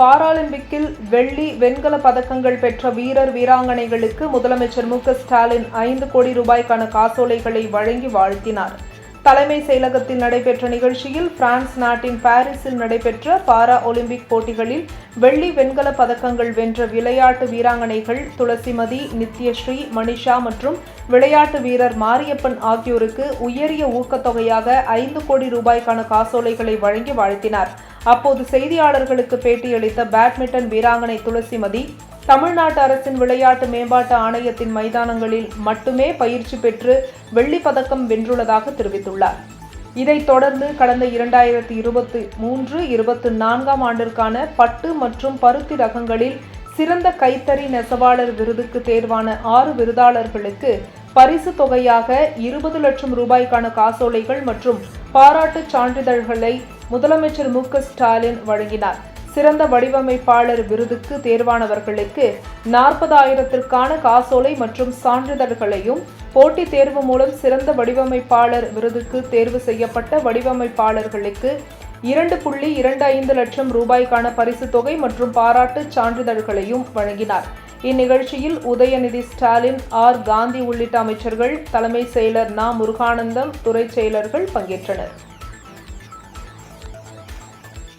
பாராலிம்பிக்கில் வெள்ளி வெண்கல பதக்கங்கள் பெற்ற வீரர் வீராங்கனைகளுக்கு முதலமைச்சர் மு ஸ்டாலின் ஐந்து கோடி ரூபாய்க்கான காசோலைகளை வழங்கி வாழ்த்தினார். தலைமை செயலகத்தில் நடைபெற்ற நிகழ்ச்சியில் பிரான்ஸ் நாட்டின் பாரிஸில் நடைபெற்ற பாரா ஒலிம்பிக் போட்டிகளில் வெள்ளி வெண்கல பதக்கங்கள் வென்ற விளையாட்டு வீராங்கனைகள் துளசிமதி நித்யஸ்ரீ மனிஷா மற்றும் விளையாட்டு வீரர் மாரியப்பன் ஆகியோருக்கு உயரிய ஊக்கத்தொகையாக ஐந்து கோடி ரூபாய்க்கான காசோலைகளை வழங்கி வாழ்த்தினார். அப்போது செய்தியாளர்களுக்கு பேட்டியளித்த பேட்மிண்டன் வீராங்கனை துளசிமதி தமிழ்நாட்டு அரசின் விளையாட்டு மேம்பாட்டு ஆணையத்தின் மைதானங்களில் மட்டுமே பயிற்சி பெற்று வெள்ளி பதக்கம் வென்றுள்ளதாக தெரிவித்துள்ளார். இதைத் தொடர்ந்து கடந்த இரண்டாயிரத்தி இருபத்தி மூன்று இருபத்தி நான்காம் ஆண்டிற்கான பட்டு மற்றும் பருத்தி ரகங்களில் சிறந்த கைத்தறி நெசவாளர் விருதுக்கு தேர்வான ஆறு விருதாளர்களுக்கு பரிசு தொகையாக இருபது லட்சம் ரூபாய்க்கான காசோலைகள் மற்றும் பாராட்டுச் சான்றிதழ்களை முதலமைச்சர் மு க ஸ்டாலின் வழங்கினார். சிறந்த வடிவமைப்பாளர் விருதுக்கு தேர்வானவர்களுக்கு நாற்பதாயிரத்திற்கான காசோலை மற்றும் சான்றிதழ்களையும் போட்டித் தேர்வு மூலம் சிறந்த வடிவமைப்பாளர் விருதுக்கு தேர்வு செய்யப்பட்ட வடிவமைப்பாளர்களுக்கு இரண்டு புள்ளி இரண்டு ஐந்து லட்சம் ரூபாய்க்கான பரிசுத் தொகை மற்றும் பாராட்டுச் சான்றிதழ்களையும் வழங்கினார். இந்நிகழ்ச்சியில் உதயநிதி ஸ்டாலின் ஆர். காந்தி உள்ளிட்ட அமைச்சர்கள் தலைமைச் செயலர் நா. முருகானந்தம் துறை செயலர்கள் பங்கேற்றனர்.